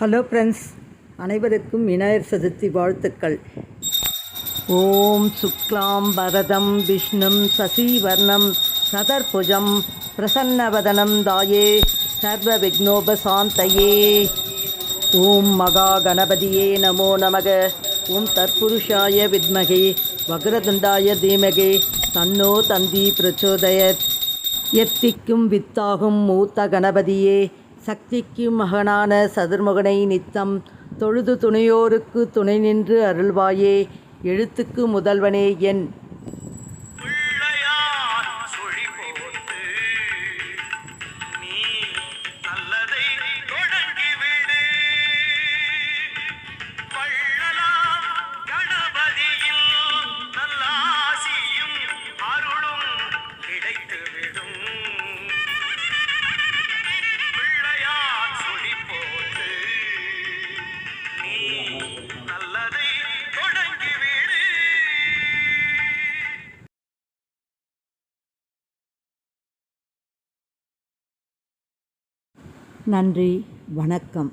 Hello friends அனைவருக்கும் விநாயகர் சதுர்த்தி வாழ்த்துக்கள். ஓம் சுக்லாம் பரதம் விஷ்ணும் சசிவர்ணம் சதர்புஜம் பிரசன்னவதனம் தாயே சர்வ விக்னோபசாந்தையே ஓம் மகா கணபதியே நமோ நமக. ஓம் தற்புருஷாய வித்மகே வக்ரதுண்டாய தீமகே தன்னோ தந்தி பிரச்சோதயத். எத்திக்கும் வித்தாகும் மூத்த கணபதியே சக்திக்கு மகனான சதுர்முகனை நித்தம் தொழுது துணையோருக்கு துணை நின்று அருள்வாயே எழுத்துக்கு முதல்வனே என் நன்றி வணக்கம்.